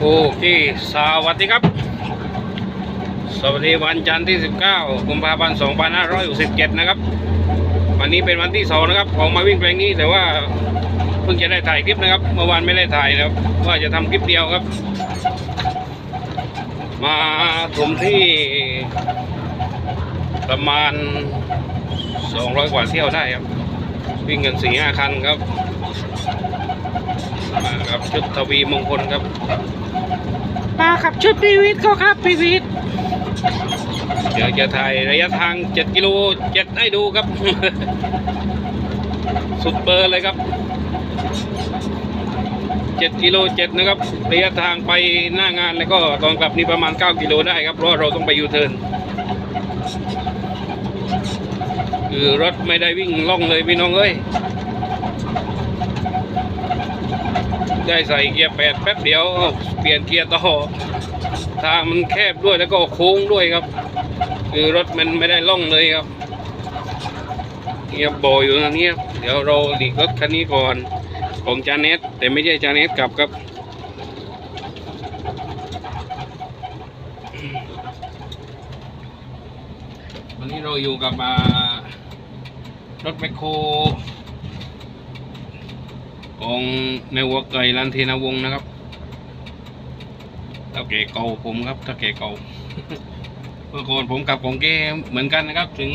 โอเค สวัสดีครับ สวัสดีวันจันทร์ที่ 19กุมภาพันธ์2567 นะครับ วันนี้เป็นวันที่สองนะครับ ของมาวิ่งแปลงนี้แต่ว่าเพิ่งจะได้ถ่ายคลิปนะครับ เมื่อวานไม่ได้ถ่ายนะครับ ว่าจะทำคลิปเดียวครับ มาถมที่ประมาณ 200 กว่าเที่ยวได้ครับ วิ่งกันสี่ห้าคันครับครับชุดทวีมงคลครับ มาขับชุดพีวิทย์เขาครับพีวิทย์เดี๋ยวจะถ่ายระยะทาง 7 กิโล7ให้ดูครับ สุดเบอร์เลยครับ 7 กิโล7นะครับ ระยะทางไปหน้างานแล้วก็ตอนกลับนี่ประมาณ 9 กิโลได้ครับ เพราะเราต้องไปยูเทิร์นคือรถไม่ได้วิ่งล่องเลยพี่น้องเอ้ย ได้ใส่เกียร์แปดแป๊บเดียว ปลี่ยนเกียร์ต่อทางมันแคบด้วยแล้วก็โค้งด้วยครับ คือรถมันไม่ได้ล่องเลยครับเกียร์โบอยู่ตรงนี้ครับเดี๋ยวเราหลีกรถคันนี้ก่อนของจาเนสแต่ไม่ใช่จาเนสกลับครับวันนี้เราอยู่กับอ่ารถแมคโครของในวัวไก่ลันเทนาวงนะครับ ถ้าเก๋เก่าผมครับถ้าเก๋เก่าเมื่อก่อนผมกับของเกเหมือนกันนะครับ ถึง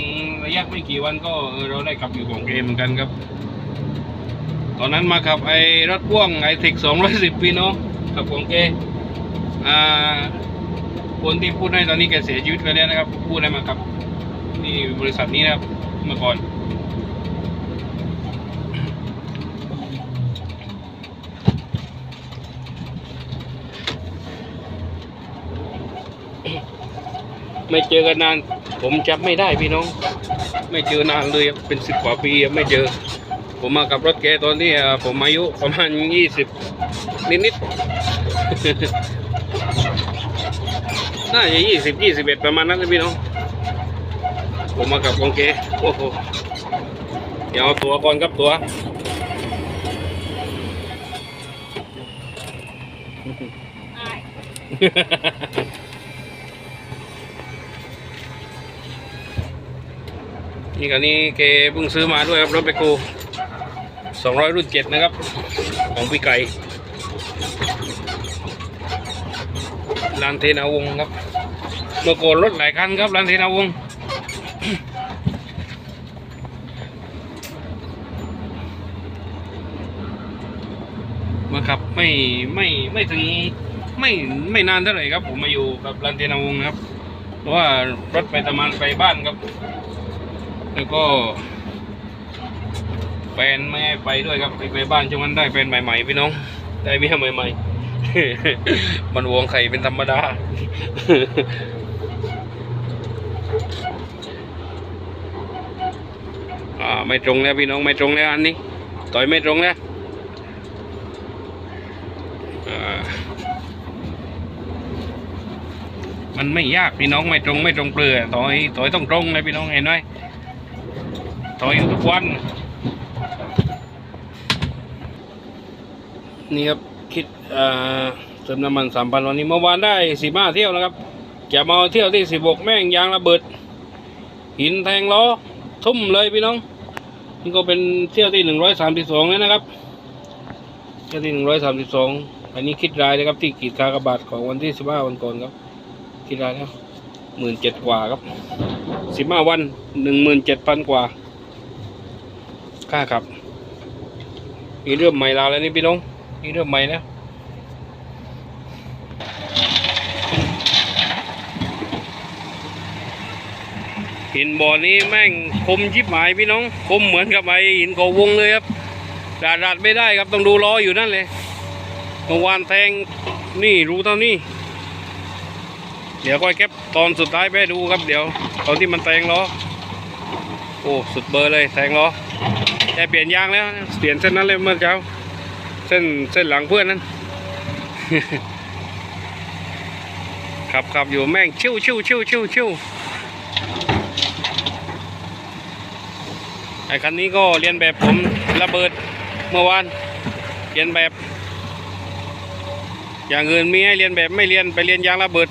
ระยะไม่กี่วันก็เราได้กลับอยู่ของเกเหมือนกันครับ ตอนนั้นมาขับไอ้รถพ่วงไอทิกสองร้อยสิบปีเนาะขับของเกอ่าคนที่พูดให้ตอนนี้แกเสียชีวิตไปแล้วนะครับ พูดให้มากับนี่บริษัทนี้นะครับเมื่อก่อน ไม่เจอกันนาน ผมจำไม่ได้พี่น้อง ไม่เจอนานเลยเป็นสิบกว่าปีไม่เจอ ผมมากับรถแกตอนที่อ่าผมอายุประมาณยี่สิบนิดๆน่าจะยี่สิบยี่สิบเอ็ดประมาณนั้นนะพี่น้อง ผมมากับของแกโอ้โหเดี๋ยวเอาตัวก่อนครับตัว นี่กันนี้เกเพิ่งซื้อมาด้วยครับรถไปกูสองร้อยรุ่นเจ็ดนะครับ ของพี่ไก่ลานเทนาวงครับ เมื่อก่อนรถหลายคันครับลานเทนาวงมาขับไม่ไม่ไม่ถึงไม่ไม่นานเท่าไหร่ครับ ผมมาอยู่กับลานเทนาวงครับ เพราะว่ารถไปทำงานไปบ้านครับ แล้วก็แฟนไม่ให้ไปด้วยครับไปไปบ้านช่วงนั้นได้แฟนใหม่ๆพี่น้อง ได้เมียใหม่ๆ มันวงไข่เป็นธรรมดา อ่าไม่ตรงแล้วพี่น้องไม่ตรงแล้วอันนี้ ต่อยไม่ตรงแล้วอ่ามันไม่ยากพี่น้องไม่ตรงไม่ตรงเปลือยต่อยต่อยต้องตรงเลยพี่น้องเห็นไหม ต่อยอยู่ทุกวัน นี่ครับคิดเติมน้ำมันสามพันวันนี้เมื่อวานได้สิบห้าเที่ยวนะครับ จะมาเที่ยวที่สิบหกแม่งยางระเบิด หินแทงล้อ ทุ่มเลยพี่น้อง นี่ก็เป็นเที่ยวที่หนึ่งร้อยสามสิบสองแล้วนะครับเที่ยวที่หนึ่งร้อยสามสิบสองอันนี้คิดรายนะครับที่กีดกากระบาทของวันที่สิบห้าวันก่อนครับคิดรายแล้วหมื่นเจ็ดกว่าครับสิบห้าวันหนึ่งหมื่นเจ็ดพันกว่า ค่าครับมีเรื่องใหม่ลาวแล้วนี่พี่น้องมีเรื่องใหม่แล้วหินบ่อนี้แม่งคมชิบหายพี่น้อง คมเหมือนกับไอหินเกาวงเลยครับดาดดาดไม่ได้ครับต้องดูล้ออยู่นั่นเลยเมื่อวานแทงนี่รู้เท่านี้ เดี๋ยวก็แคปตอนสุดท้ายไปดูครับเดี๋ยวตอนที่มันแทงล้อโอ้สุดเบอร์เลยแทงล้อ แกเปลี่ยนยางแล้ว เปลี่ยนเส้นนั้นเลยเมื่อเช้า เส้นเส้นหลังเพื่อนนั้น ขับขับอยู่แม่งชิวชิวชิวชิวชิวไอ้คันนี้ก็เรียนแบบผมระเบิดเมื่อวานเรียนแบบ อย่างอื่นมีให้เรียนแบบไม่เรียนไปเรียนยางระเบิด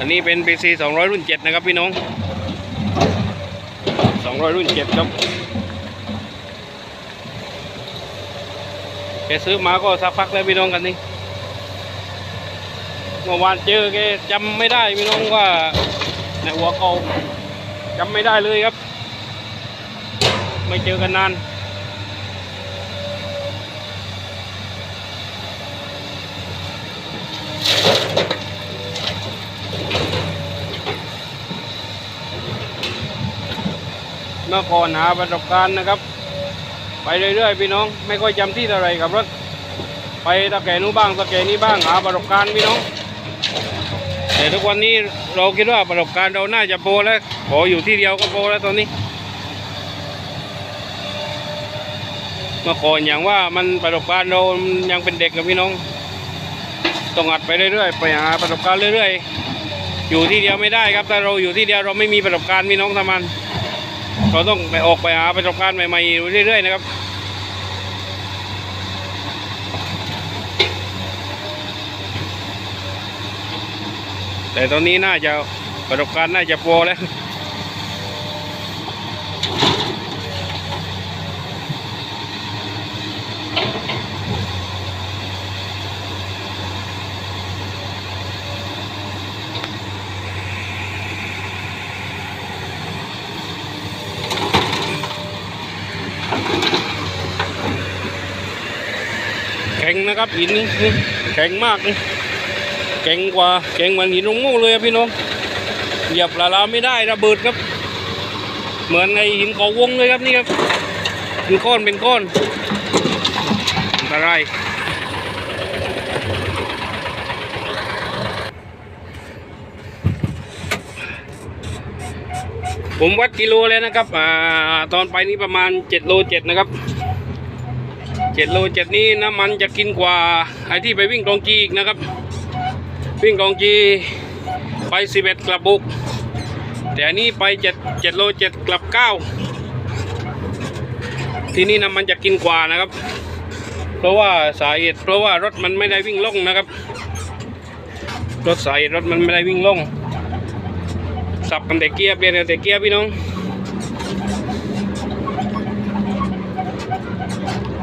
อันนี้เป็น PC 200 รุ่น 7 นะครับพี่น้อง 200 รุ่น 7 ครับแกซื้อมาก็สักพักแล้วพี่น้องกันนี่เมื่อวานเจอแกจำไม่ได้พี่น้องว่าในหัวเขาจำไม่ได้เลยครับ ไม่เจอกันนาน เมื่อก่อนหาประสบการณ์นะครับ ไปเรื่อยๆพี่น้อง ไม่ค่อยจำที่อะไรกับรถ ไปตะแกนู้บ้างตะแกนี้บ้างหาประสบการณ์พี่น้อง แต่ทุกวันนี้เราคิดว่าประสบการณ์เราน่าจะโปรแล้วขออยู่ที่เดียวก็โปรแล้วตอนนี้เมื่อก่อนอย่างว่ามันประสบการณ์เรายังเป็นเด็กกับพี่น้องต้องอัดไปเรื่อยๆ ไปหาประสบการณ์เรื่อยๆ อยู่ที่เดียวไม่ได้ครับถ้าเราอยู่ที่เดียวเราไม่มีประสบการณ์พี่น้องทำมัน เราต้องไปออกไปหาประสบการณ์ใหม่ๆเรื่อยๆนะครับแต่ตอนนี้น่าจะประสบการณ์น่าจะพอแล้ว ข็งนะครับหินนี่นี่แข็งมากแข็งกว่าแข็งเหมือนหินลงงูเลยพี่น้องเหยียบละลาไม่ได้ระเบิดครับ เหมือนในหินเขาวงเลยครับนี่ครับเป็นก้อนเป็นก้อนอันตรายผมวัดกิโลแล้วนะครับอ่าตอนไปนี่ประมาณ7โล7นะครับ เจ็ดโลเจ็ดนี้น้ำมันจะกินกว่าไอ้ที่ไปวิ่งกองจีอีกนะครับ วิ่งกองจีไปสิบเอ็ดกลับบุก แต่อันนี้ไปเจ็ดเจ็ดโลเจ็ดกลับเก้าที่นี่น้ำมันจะกินกว่านะครับ เพราะว่าสาเหตุเพราะว่ารถมันไม่ได้วิ่งล่องนะครับ รถสายรถมันไม่ได้วิ่งล่องสับกันแต่เกียร์เปลี่ยนกันแต่เกียร์พี่น้อง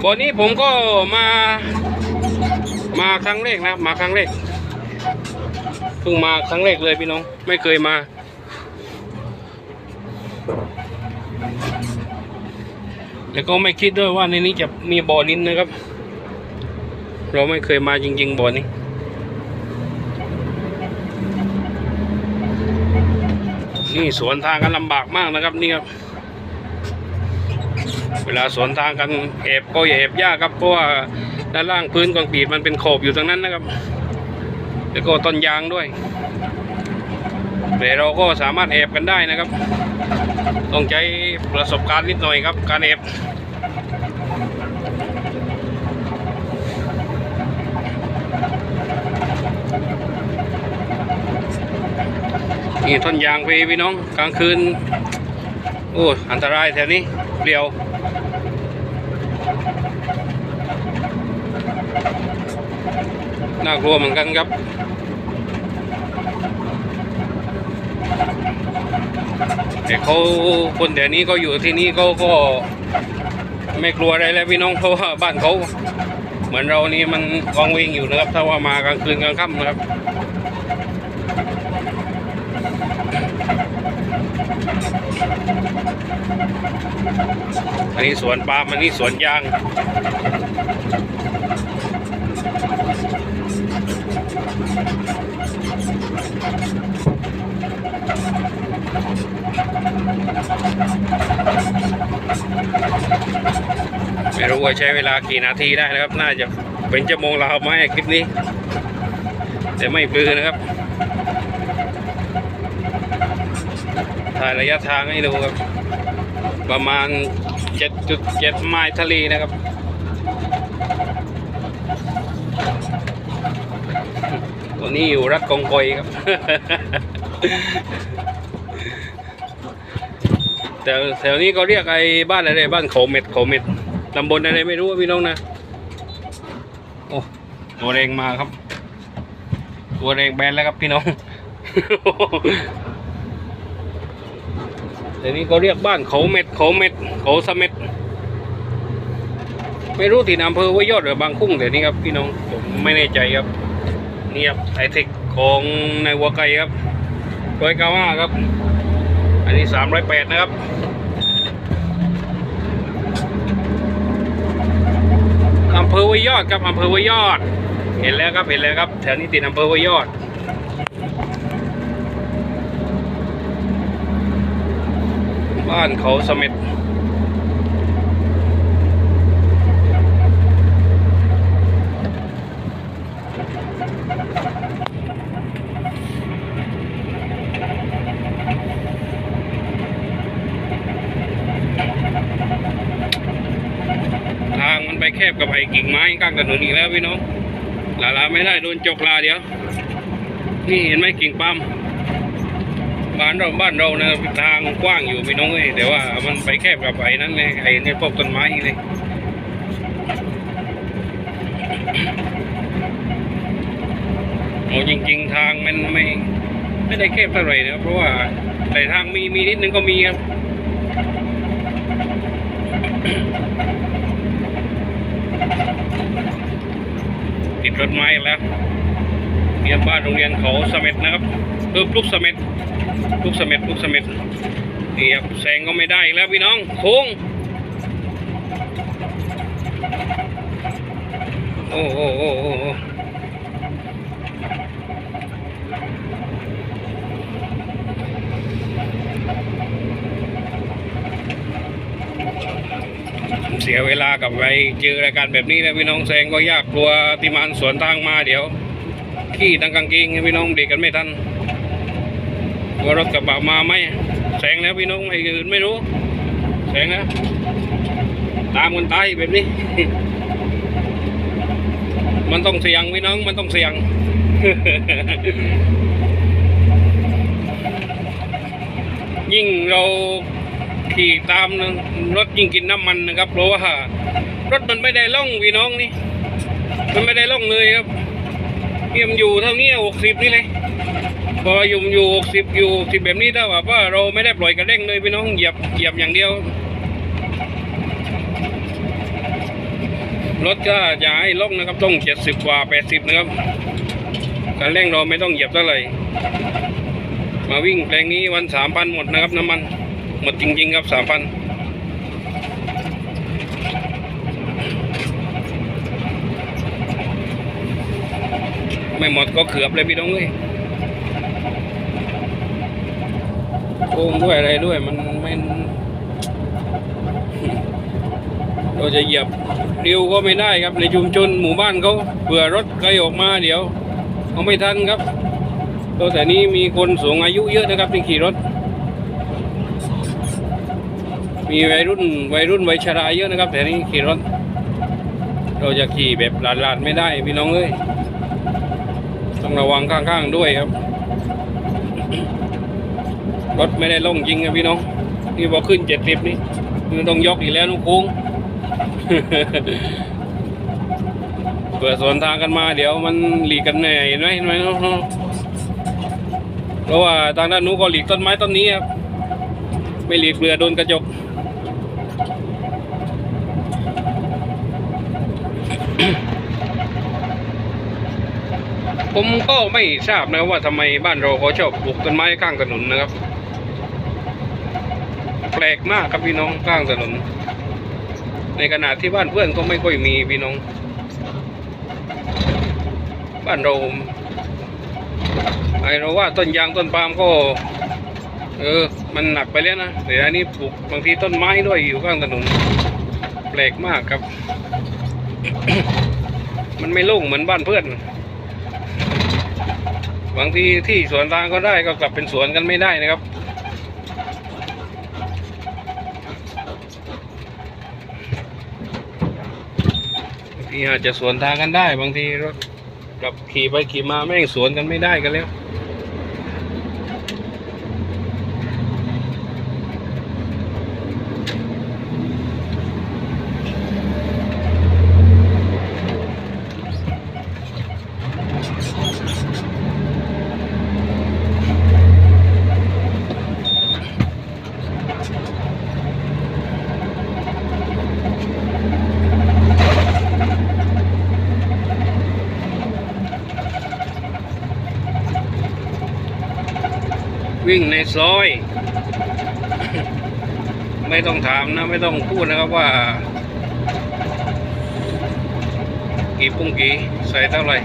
บ่อนี้ผมก็มา มาครั้งแรกนะ มาครั้งแรกเพิ่งมาครั้งแรกเลยพี่น้อง ไม่เคยมา แล้วก็ไม่คิดด้วยว่าในนี้จะมีบ่อลิ้นนะครับ เราไม่เคยมาจริง ๆบ่อนี้นี่สวนทางกันลำบากมากนะครับนี่ครับ เวลาสวนทางกันแอบก็อย่าแอบยากครับเพราะว่าด้านล่างพื้นคอนกรีตมันเป็นโขบอยู่ตรงนั้นนะครับ แล้วก็ต้นยางด้วยแต่เราก็สามารถแอบกันได้นะครับ ต้องใช้ประสบการณ์นิดหน่อยครับ การแอบนี่ต้นยางไปพี่น้องกลางคืน โอ้ อันตรายแถวนี้เปลี่ยว น่ากลัวเหมือนกันครับแต่เขาคนแถวนี้ก็อยู่ที่นี่เขาก็ไม่กลัวอะไรแล้วพี่น้องเพราะว่าบ้านเขาเหมือนเรานี่มันกองวิ่งอยู่นะครับ ถ้าว่ามากลางคืนกลางค่ำนะครับอันนี้สวนปาล์มอันนี้สวนยาง ไม่รู้ว่าใช้เวลากี่นาทีได้นะครับ น่าจะเป็นชั่วโมงเราไหมคลิปนี้ แต่ไม่ปลือนะครับ ถ่ายระยะทางให้ดูครับ ประมาณ 7.7 ไมล์ทะเลนะครับ วนี้อยู่รัฐกองกอยครับ แต่แถวนี้ก็เรียกไอ้บ้านอะไรบ้านเขาเม็ดเขาเม็ดตำบลอะไรไม่รู้อะพี่น้องนะ โอ้ตัวแรงมาครับ ตัวแรงแบนแล้วครับพี่น้องเดี๋ยวนี้ก็เรียกบ้านเขาเม็ดเขาเม็ดเขาสะเม็ดไม่รู้ที่อำเภอว่ายอดหรือบางคุ้งเดี๋ยวนี้ครับพี่น้องผมไม่แน่ใจครับ นี่ครับไอเทคของในวัวไก่ครับร้อยเก้าห้าครับ อันนี้สามร้อยแปดนะครับอำเภอวยยอดครับอำเภอวยยอด เห็นแล้วครับเห็นแล้วครับแถวนี้ติดอำเภอวยยอดบ้านเขาสม็ดทางมันไป แคบกับไอ้กิ่งไม้ข้างถนนอีกแล้วพี่น้องลาลาไม่ได้โดนจกลาเดี๋ยว นี่เห็นไหมกิ่งปาล์มบ้านเราบ้านเรานะทางกว้างอยู่พี่น้องเอ้ยแต่ว่ามันไปแคบกับไอ้นั้นเลยไอ้เนี่ยพวกต้นไม้เลยโอ้จริง ๆ ทางมันไม่ไม่ได้แคบเท่าไหร่นะเพราะว่าแต่ทางมีมีนิดนึงก็มีครับ ติดรถไม้แล้วเรียนบ้านโรงเรียนเขาเสม็ดนะครับเออปลุกเสม็ดลูกเสม็ดลูกเสม็ดนี่ครับแซงก็ไม่ได้แล้วพี่น้องโค้งโอ้โอ้โอ้โอ้ สียเวลากับไปเจอรายการแบบนี้นะพี่น้องแซงก็ยากกลัวติมานสวนทางมาเดี๋ยว ขี้ตั้งกางเกงให้พี่น้องเด็กกันไม่ทันว่ารถกระบะมาไหมแสงแล้วพี่น้องไอ้อื่นไม่รู้แสงแล้วตามคนตายแบบนี้ มันต้องเสี่ยงพี่น้องมันต้องเสี่ยงยิ่งเรา ขี่ตามรถยิ่งกินน้ำมันนะครับ เพราะว่ารถมันไม่ได้ล่องพี่น้องนี่ มันไม่ได้ล่องเลยครับเทียมอยู่เท่านี้หกสิบนี่เลยพออยู่อยู่หกสิบอยู่สิบแบบนี้ถ้าแบบว่าเราไม่ได้ปล่อยกระเด้งเลยพี่น้องเหยียบเหยียบอย่างเดียวรถก็อย่าให้ล่องนะครับต้องเจ็ดสิบกว่าแปดสิบนะครับการเร่งเราไม่ต้องเหยียบเท่าไหร่มาวิ่งแปลงนี้วันสามพันหมดนะครับน้ำมัน หมดจริง ๆ ครับสามพันไม่หมดก็เขือบเลยพี่น้องเอ้ยโกงด้วยอะไรด้วยมันไม่เราจะเหยียบเร็วก็ไม่ได้ครับในชุมชนหมู่บ้านเขาเผื่อรถใครออกมาเดี๋ยวเขาไม่ทันครับตัวแต่นี้มีคนสูงอายุเยอะนะครับที่ขี่รถ มีวัยรุ่นวัยรุ่นวัยชราเยอะนะครับแต่นี้ขี่รถ เราจะขี่แบบหลาดๆไม่ได้พี่น้องเอ้ยต้องระวังข้างๆด้วยครับ รถไม่ได้ล่งจริงนะพี่น้อง นี่พอขึ้นเจ็ดสิบนี่คือต้องยกอีกแล้วนุกโค้งเปิดสวนทางกันมาเดี๋ยวมันหลีกกันเหนื่อยเห็นไหมเห็นไหมเนาะเพราะว่าทางด้านนู้นก็หลีกต้นไม้ต้นนี้ครับ ไม่หลีกเรือโดนกระจก ผมก็ไม่ทราบนะว่าทำไมบ้านเราเขาชอบปลูกต้นไม้ข้างถนนนะครับ แปลกมากครับพี่น้องข้างถนน ในขณะที่บ้านเพื่อนก็ไม่ค่อยมีพี่น้อง บ้านเราไอเราว่าต้นยางต้นปาล์มก็ เออ มันหนักไปแล้วนะแต่อันนี้ปลูกบางทีต้นไม้ด้วยอยู่ข้างถนน แปลกมากครับ มันไม่โล่งเหมือนบ้านเพื่อน บางทีที่สวนทางก็ได้ก็กลับเป็นสวนกันไม่ได้นะครับ บางทีอาจจะสวนทางกันได้ บางทีรถกลับขี่ไปขี่มาแม่งสวนกันไม่ได้กันแล้ว วิ่งในซอย ไม่ต้องถามนะ ไม่ต้องพูดนะครับว่า กี่ปุ้งกี่ใส่เท่าไหร่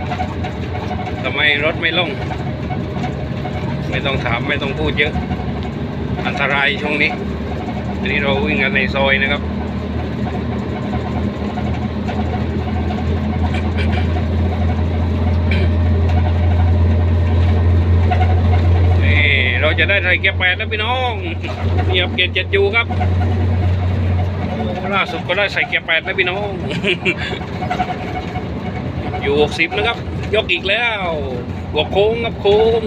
ทำไมรถไม่ลง ไม่ต้องถามไม่ต้องพูดเยอะ อันตรายช่วงนี้อันนี้เราวิ่งกันในซอยนะครับ นี่เรา จะได้ไทยเกียร์แปดแล้วพี่น้องนี่ครับเกียร์เจ็ดยูครับโอ้ล่าสุดก็ได้ใส่เกียร์แปดแล้วพี่น้องอยู่หกสิบนะครับ ยกอีกแล้วหัวโค้งครับโค้ง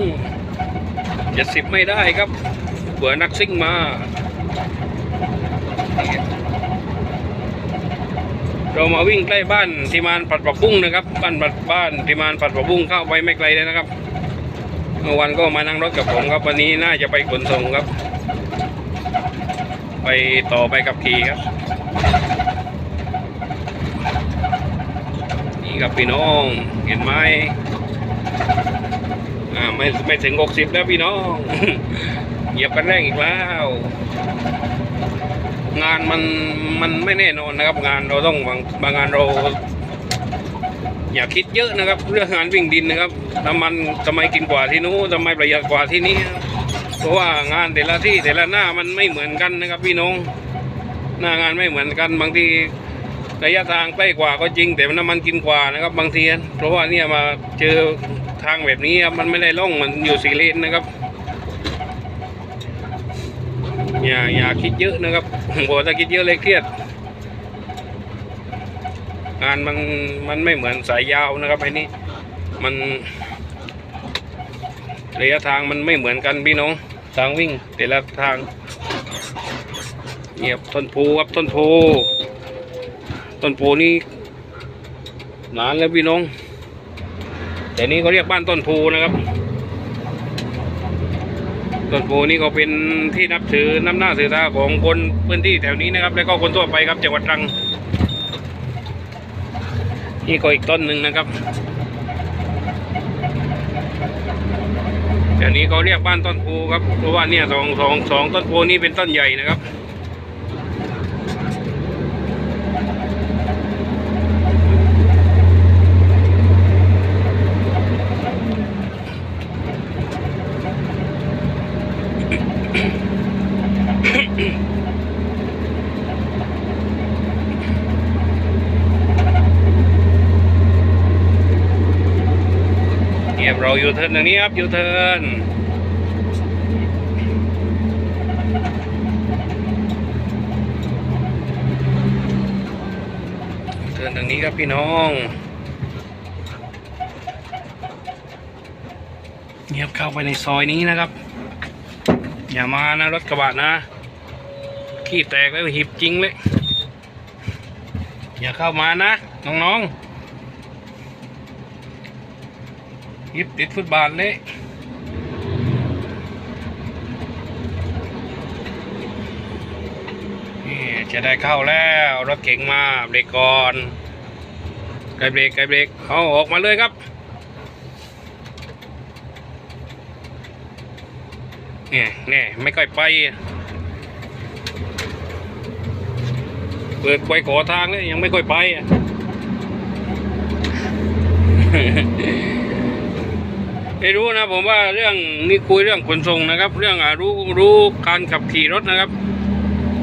เจ็ดสิบไม่ได้ครับเบื่อนักซิ่งมาเรามาวิ่งใกล้บ้านทีมานปัดปะบุ้งนะครับ บ้านปัดบ้านทีมานปัดปะบุ้งเข้าไปไม่ไกลเลยนะครับ เมื่อวันก็มานั่งรถกับผมครับ วันนี้น่าจะไปขนส่งครับ ไปต่อไปกับขี่ครับ นี่ครับพี่น้องเห็นไหมอ่าไม่ไม่ถึงหกสิบแล้วพี่น้อง เหยียบกันแรงอีกแล้ว งานมันมันไม่แน่นอนนะครับ งานเราต้องบางบางงานเรา อย่าคิดเยอะนะครับ เรื่องงานวิ่งดินนะครับน้ำมันทำไมกินกว่าที่นู้นทำไมประหยัดกว่าที่นี่เพราะว่างานแต่ละที่แต่ละหน้ามันไม่เหมือนกันนะครับ พี่น้องหน้างานไม่เหมือนกัน บางทีระยะทางใกล้กว่าก็จริง แต่น้ำมันกินกว่านะครับ บางทีเพราะว่าเนี่ยมาเจอทางแบบนี้มันไม่ได้ล่องมือนอยู่สี่เลนนะครับอย่าอย่าคิดเยอะนะครับผมบอกถ้าคิดเยอะเลยเครียด งานมันมันไม่เหมือนสายยาวนะครับไอ้นี่มันระยะทางมันไม่เหมือนกันพี่น้องทางวิ่งแต่ละทางเงียบต้นโพครับต้นโพต้นโพนี่นานแล้วพี่น้อง แต่นี้เขาเรียกบ้านต้นโพนะครับ ต้นโพนี่ก็เป็นที่นับถือน้ำหน้าสือตาของคนพื้นที่แถวนี้นะครับ แล้วก็คนทั่วไปครับจังหวัดตรัง นี่ก็อีกต้นหนึ่งนะครับเดี๋ยวนี้เขาเรียกบ้านต้นโพครับเพราะว่าเนี่ยสองสองสองต้นโพนี่เป็นต้นใหญ่นะครับ เงียบเราอยู่เทิร์นตรงนี้ครับอยู่เทิร์นเทิร์นตรงนี้ครับพี่น้องเงียบเข้าไปในซอยนี้นะครับ อย่ามานะรถกระบะนะ ขี้แตกแล้วหิบจริงเลย อย่าเข้ามานะ น้องๆ ยิบติดฟุตบาทเลยนี่จะได้เข้าแล้วรถเก๋งมาเบรกก่อนไกลเบรกไกลเบรกเอาออกมาเลยครับเนี่ยเนี่ยไม่ค่อยไป เปิดไฟขอทางเลยยังไม่ค่อยไปอะ ไม่รู้นะผมว่าเรื่องนี่คุยเรื่องขนส่งนะครับ เรื่องอรู้รู้การขับขี่รถนะครับ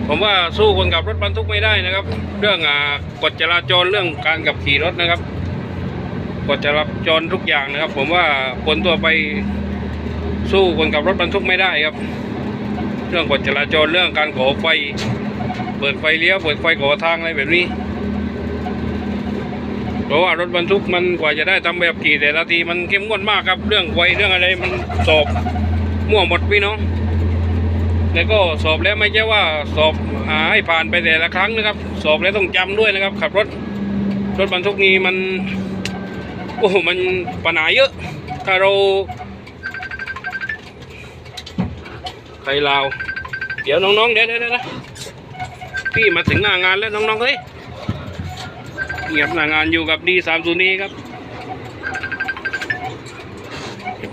ผมว่าสู้คนขับรถบรรทุกไม่ได้นะครับ เรื่องอกฎจราจรเรื่องการขับขี่รถนะครับกฎจราจรทุกอย่างนะครับ ผมว่าคนตัวไปสู้คนขับรถบรรทุกไม่ได้ครับ เรื่องกฎจราจรเรื่องการขอไฟ เปิดไฟเลี้ยวเปิดไฟขอทางอะไรแบบนี้ ราะว่ารถบรรทุกมันกว่าจะได้ทำแบบขี่แต่ละทีมันเข้มงวดมากครับ เรื่องไฟเรื่องอะไรมันสอบมั่วหมดพี่น้อง แล้วก็สอบแล้วไม่ใช่ว่าสอบหาให้ผ่านไปแต่ละครั้งนะครับ สอบแล้วต้องจำด้วยนะครับ ขับรถรถบรรทุกนี้มันโอ้มันปัญหาเยอะ ถ้าเราใครลาว เดี๋ยวน้องๆเดี๋ยวเดี๋ยวพี่มาถึงหน้างานแล้วน้องๆเฮ้ย เงียบหน้างานอยู่กับดีสามศูนย์นี้ครับ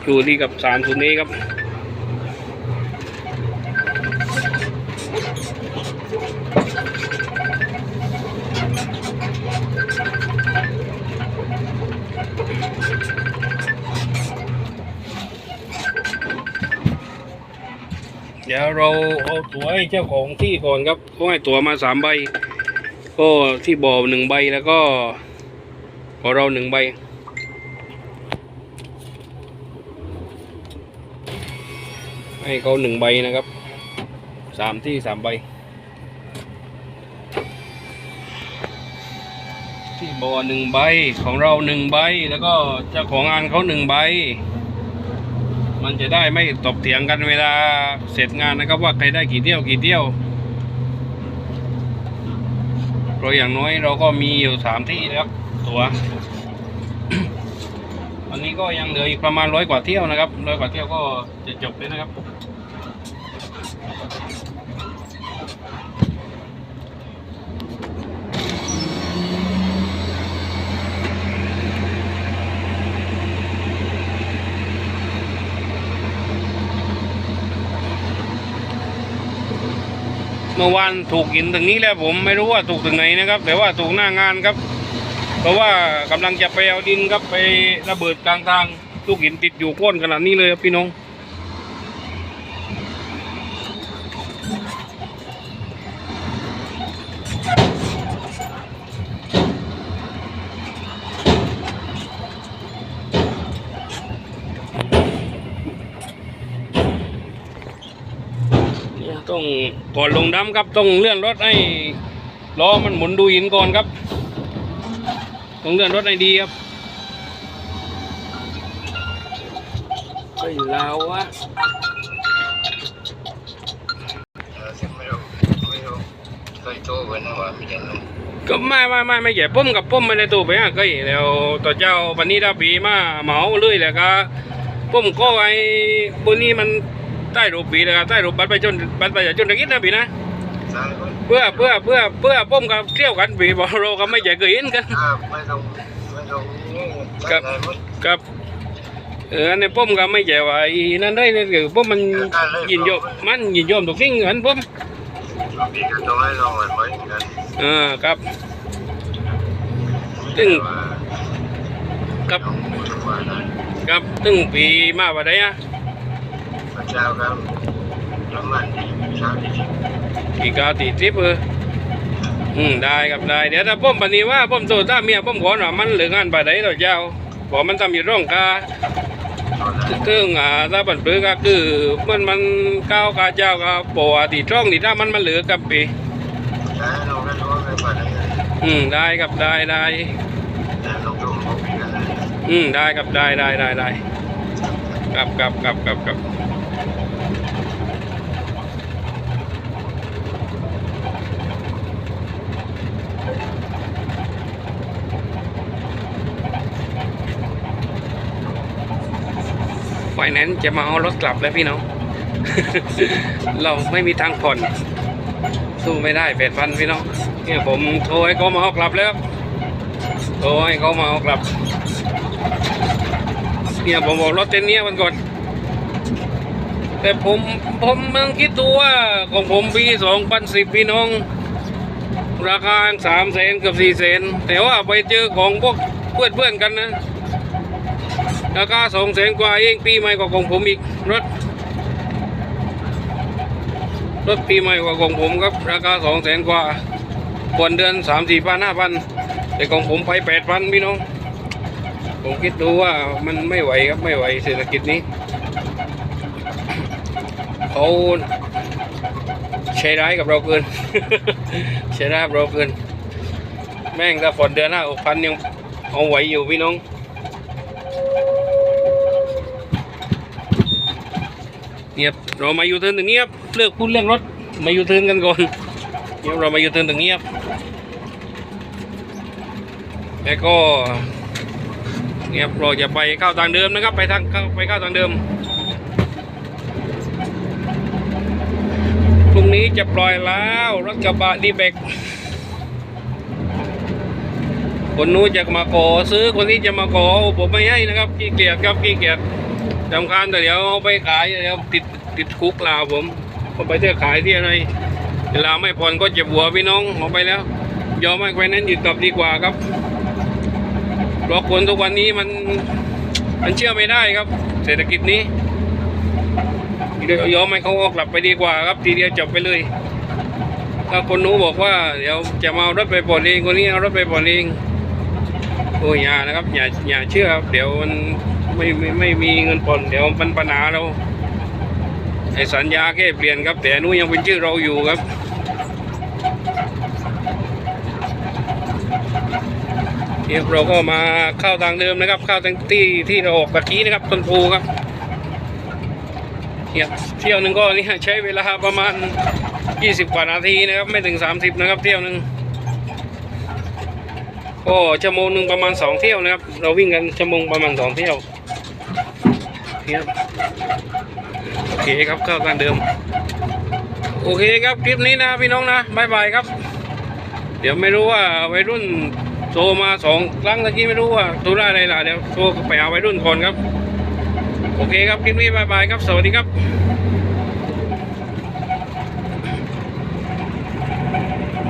อยู่ที่กับสามศูนย์นี้ครับเดี๋ยวเราเอาตัวให้เจ้าของที่ก่อนครับเขาให้ตัวมาสามใบ ก็ที่บ่อหนึ่งใบแล้วก็ของเราหนึ่งใบ ให้เขาหนึ่งใบนะครับสามที่สามใบ ที่บ่อหนึ่งใบของเราหนึ่งใบแล้วก็เจ้าของงานเขาหนึ่งใบ มันจะได้ไม่ตบเถียงกันเวลาเสร็จงานนะครับว่าใครได้กี่เที่ยวกี่เที่ยว เพราะอย่างน้อยเราก็มีอยู่สามที่นะครับ ตัววันนี้ก็ยังเหลืออีกประมาณร้อยกว่าเที่ยวนะครับร้อยกว่าเที่ยวก็จะจบเลยนะครับ เมื่อวานถูกหินถึงนี้แล้วผมไม่รู้ว่าถูกถึงไหนนะครับ แต่ว่าถูกหน้างานครับ เพราะว่ากำลังจะไปเอาดินครับไประเบิดกลางทางลูกหินติดอยู่ก้นขนาดนี้เลยครับพี่น้อง เนี่ยต้อง ก่อนลงดำครับต้องเลื่อนรถให้ล้อมันหมุนดูหินก่อนครับ ต้องเลื่อนรถให้ดีครับไอ้ลาววะไม่รู้ไม่รู้เคยโทรไปนะว่ามีอย่างนั้นก็ไม่ไม่ไม่ไม่แก่ปุ้มกับปุ้มไม่ได้ตัวไปอะก็อีแล้วต่อเจ้าปันนี้ดาปีมาเหมาเลยแหละครับปุ้มก็ไอ้บนนี้มัน ใต้รูปปีเลยครับใต้รูปบัตรประชาชนบัตรประชาชนตะกี้นะปีนะใช่ไหมเพื่อเพื่อเพื่อเพื่อปุ้มกับเที่ยวกันปีบอกเราก็ไม่ใช่เคยเห็นกันอ่าไม่ต้องไม่ต้องครับใช่ไหมกับเออในป้อมก็ไม่ใช่ว่าอีนั่นได้เลยคือป้อมมันยินยอมมันยินยอมทุกสิ่งอันป้อมมีก็ต้องให้ลองมันไว้เหมือนกันเออครับซึ่งว่าครับต้องพูดว่านะครับซึ่งปีมาวันใดอะพระ เจ้าครับน้ำมันดีเช้าดีจริงปีกาตีทิพย์เอออืมได้ครับได้เดี๋ยวถ้าป้อมปานนี้ว่าป้อมโตถ้าเมียป้อมขอหน่อยมันเหลืองานไปไหนเราเจ้าบอกมันทำอยู่ร่องกาตอนนั้นซึ่งอ่าถ้าบันปลือก็คือมันมันก้าวกาเจ้าก็ปกติช่องนี่ถ้ามันมันเหลือกับปีใช้เราก็รู้ว่าไม่ผ่านอะไรอืมได้ครับได้ได้แต่เราดูเขามีกันเลยอืมได้ครับได้ได้ได้ได้ครับครับครับครับครับ ฟแนนซ์จะมาเอารถกลับแล้วพี่น้อง เราไม่มีทางผ่อน สู้ไม่ได้แปดพันพี่น้อง เนี่ยผมโทรให้เขามาเอากลับแล้ว โทรให้เขามาเอากลับ เนี่ยผมบอกรถเต็นเนี้ยมันก่อน แต่ผมผมมันคิดดูว่าของผมปีสองพันสิบพี่น้อง ราคาสามแสนกับสี่แสนแต่ว่าไปเจอของพวกเพื่อนเพื่อนๆกันนะ ราคาสองแสนกว่าเองปีใหม่กว่าของผมอีกรถรถปีใหม่กว่าของผมครับราคาสองแสนกว่าควรเดือนสามสี่พันห้าพันแต่ของผมไปแปดพันพี่น้อง ผมคิดดูว่ามันไม่ไหวครับไม่ไหวเศรษฐกิจนี้เขาใช้ร้ายกับเราเกิน ใช้ร้ายกับเราเกิน แม่งถ้าฝนเดือนห้าหกพันยังเอาไหวอยู่พี่น้อง เนี่ยเรามาอยู่เทินตรงนี้ครับเลิกพูดเรื่องรถมาอยู่เทินกันก่อนเดี๋ยวเรามาอยู่เทินตรงนี้ครับแล้วก็เนี่ยเราจะไปเข้าทางเดิมนะครับ ไปทางไปเข้าทางเดิมพรุ่งนี้จะปล่อยแล้วรถกระบะดีเบกคนนู้นจะมาขอซื้อคนนี้จะมาขอผมไม่ให้นะครับขี้เกียจครับขี้เกียจ จำคานแต่เดี๋ยวเอาไปขายเดี๋ยวติดติดคุกลาวผมผมไปเที่ยวขายที่อะไรเวลาไม่ผ่อนก็เจ็บหัวพี่น้องเอาไปแล้วยอมให้ไฟแนนซ์หยุดกับดีกว่าครับเพราะคนทุกวันนี้มันมันเชื่อไม่ได้ครับ เศรษฐกิจนี้เดี๋ยวยอมให้เขาออกกลับไปดีกว่าครับ ทีเดียวจบไปเลยถ้าคนนู้บอกว่าเดี๋ยวจะมาเอารถไปผ่อนเองคนนี้เอารถไปผ่อนเองโอ้ยอย่านะครับอย่าอย่าเชื่อครับเดี๋ยวมัน ไม่ไม่ไม่มีเงินผ่อนเดี๋ยวมันปัญหาเราไอ้สัญญาแค่เปลี่ยนครับ แต่อันนู้นยังเป็นชื่อเราอยู่ครับเดี๋ยวเราก็มาเข้าทางเดิมนะครับเข้าทางที่ที่เราออกตะกี้นะครับต้นโพครับเนี่ยเที่ยวหนึ่งก็นี่ใช้เวลาประมาณ 20 กว่านาทีนะครับ ไม่ถึง 30 นะครับ เที่ยวหนึ่งก็ชั่วโมงหนึ่งประมาณ 2 เที่ยวนะครับ เราวิ่งกันชั่วโมงประมาณ 2 เที่ยว นี่ยโอเคครับเข้าทางเดิม โอเคครับคลิปนี้นะพี่น้องนะบายบายครับ เดี๋ยวไม่รู้ว่าวัยรุ่นโทรมาสองครั้งตะกี้ไม่รู้ว่าโทรได้อะไรล่ะเดี๋ยวโทรไปหาวัยรุ่นก่อนครับ โอเคครับคลิปนี้บายบายครับ สวัสดีครับ